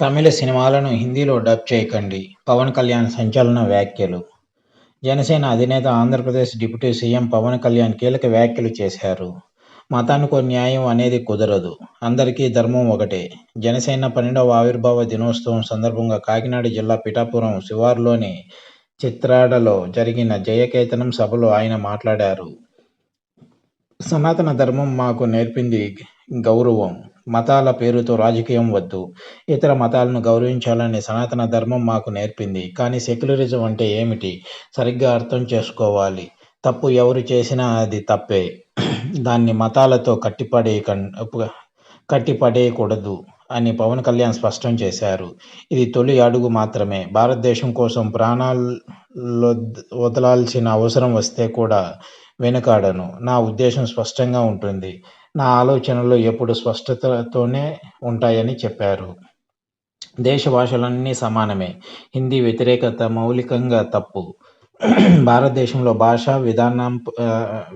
తమిళ సినిమాలను హిందీలో డబ్ చేయకండి. పవన్ కళ్యాణ్ సంచలన వ్యాఖ్యలు. జనసేన అధినేత ఆంధ్రప్రదేశ్ డిప్యూటీ సీఎం పవన్ కళ్యాణ్ కీలక వ్యాఖ్యలు చేశారు. మతానికో న్యాయం అనేది కుదరదు. అందరికీ ధర్మం ఒకటే. జనసేన పన్నెండవ ఆవిర్భావ దినోత్సవం సందర్భంగా కాకినాడ జిల్లా పిఠాపురం శివారులోని చిత్రాడలో జరిగిన జయకేతనం సభలో ఆయన మాట్లాడారు. సనాతన ధర్మం మాకు నేర్పింది గౌరవం. మతాల పేరుతో రాజకీయం వద్దు. ఇతర మతాలను గౌరవించాలని సనాతన ధర్మం మాకు నేర్పింది. కానీ సెక్యులరిజం అంటే ఏమిటి? సరిగ్గా అర్థం చేసుకోవాలి. తప్పు ఎవరు చేసినా అది తప్పే. దాన్ని మతాలతో కట్టిపడేయక కట్టిపడేయకూడదు అని పవన్ కళ్యాణ్ స్పష్టం చేశారు. ఇది తొలి అడుగు మాత్రమే. భారతదేశం కోసం ప్రాణాలు వదలాల్సిన అవసరం వస్తే కూడా వెనుకాడను. నా ఉద్దేశం స్పష్టంగా ఉంటుంది. నా ఆలోచనలు ఎప్పుడు స్పష్టతతోనే ఉంటాయని చెప్పారు. దేశ భాషలన్నీ సమానమే. హిందీ వ్యతిరేకత మౌలికంగా తప్పు. భారతదేశంలో భాషా విధానం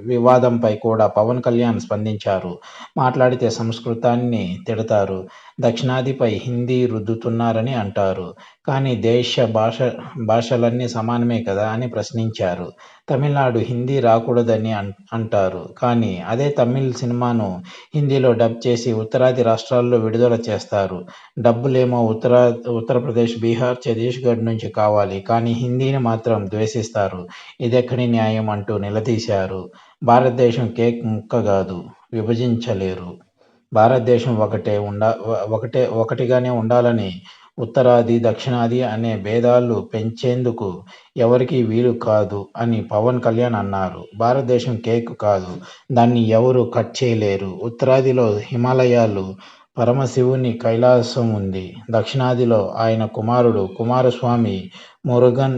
వివాదంపై కూడా పవన్ కళ్యాణ్ స్పందించారు. మాట్లాడితే సంస్కృతాన్ని తిడతారు. దక్షిణాదిపై హిందీ రుద్దుతున్నారని అంటారు. కానీ దేశ భాష భాషలన్నీ సమానమే కదా అని ప్రశ్నించారు. తమిళనాడు హిందీ రాకూడదని అంటారు. కానీ అదే తమిళ్ సినిమాను హిందీలో డబ్ చేసి ఉత్తరాది రాష్ట్రాల్లో విడుదల చేస్తారు. డబ్బులేమో ఉత్తరా ఉత్తరప్రదేశ్ బీహార్ ఛత్తీస్గఢ్ నుంచి కావాలి. కానీ హిందీని మాత్రం ద్వేషిస్తారు. ఇదెక్కడి న్యాయం అంటూ నిలదీశారు. భారతదేశం కేక్ ముక్క కాదు విభజించలేరు. భారతదేశం ఒకటే ఉండ ఒకటే ఒకటిగానే ఉండాలని ఉత్తరాది దక్షిణాది అనే భేదాలు పెంచేందుకు ఎవరికీ వీలు కాదు అని పవన్ కళ్యాణ్ అన్నారు. భారతదేశం కేక్ కాదు దాన్ని ఎవరు కట్ చేయలేరు. ఉత్తరాదిలో హిమాలయాలు పరమశివుని కైలాసం ఉంది. దక్షిణాదిలో ఆయన కుమారుడు కుమారస్వామి మురుగన్